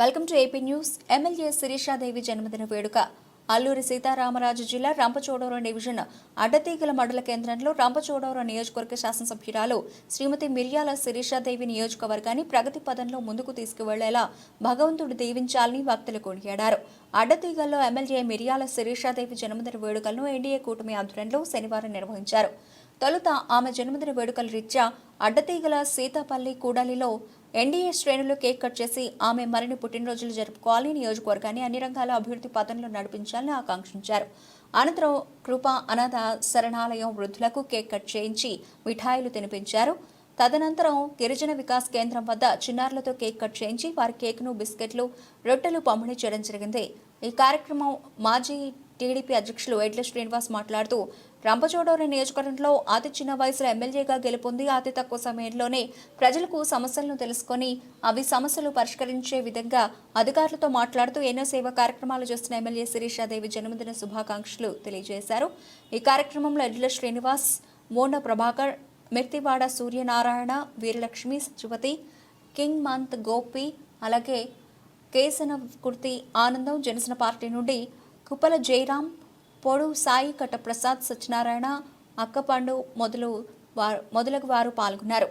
Welcome to AP news. MLA Sirishadevi జన్మదిన వేడుక. అల్లూరి సీతారామరాజు జిల్లా రంపచోడవరం డివిజన్ అడ్డతీగల మండల కేంద్రంలో రంపచోడవరం నియోజకవర్గ శాసనసభ్యురాలు శ్రీమతి మిర్యాల శిరీషాదేవి నియోజకవర్గాన్ని ప్రగతి పదంలో ముందుకు తీసుకువెళ్ళేలా భగవంతుడు దీవించాలని భక్తులు కొనియాడారు అడ్డతీగల్లో ఎమ్మెల్యే మిర్యాల శిరీషాదేవి జన్మదిన వేడుకలను ఎన్డీఏ కూటమి ఆధ్వర్యంలో శనివారం నిర్వహించారు. తొలుత ఆమె జన్మదిన వేడుకల రీత్యా అడ్డతీగల సీతాపల్లి కూడలిలో ఎన్డీఏ శ్రేణులు కేక్ కట్ చేసి ఆమె మరిన్ని పుట్టినరోజులు జరుపుకోవాలి నియోజకవర్గాన్ని అన్ని రంగాల అభివృద్ధి పథంలో నడిపించాలని ఆకాంక్షించారు. అనంతరం కృప అనాథ శరణాలయం వృద్ధులకు కేక్ కట్ చేయించి మిఠాయిలు తినిపించారు. తదనంతరం గిరిజన వికాస్ కేంద్రం వద్ద చిన్నారులతో కేక్ కట్ చేయించి వారి కేక్ను బిస్కెట్లు రొట్టెలు పంపిణీ చేయడం జరిగింది. ఈ కార్యక్రమం మాజీ టీడీపీ అధ్యక్షులు ఎడ్ల శ్రీనివాస్ మాట్లాడుతూ రంపచోడవరం నియోజకవర్గంలో అతి చిన్న వయసులో ఎమ్మెల్యేగా గెలుపొంది అతి తక్కువ సమయంలోనే ప్రజలకు సమస్యలను తెలుసుకొని అవి సమస్యలు పరిష్కరించే విధంగా అధికారులతో మాట్లాడుతూ ఎన్నో సేవా కార్యక్రమాలు చేస్తున్న ఎమ్మెల్యే శిరీషాదేవి జన్మదిన శుభాకాంక్షలు తెలియజేశారు. ఈ కార్యక్రమంలో ఎడ్ల శ్రీనివాస్ మోండ ప్రభాకర్ మిర్తివాడ సూర్యనారాయణ వీరలక్ష్మి సచివతి కింగ్ మంత్ గోపి అలాగే కేసన కుర్తి ఆనందం జనసేన పార్టీ నుండి కుప్పల జయరాం పొడు సాయి కట్ట ప్రసాద్ సత్యనారాయణ అక్కపండు మొదలు వారు మొదలగు వారు పాల్గొన్నారు.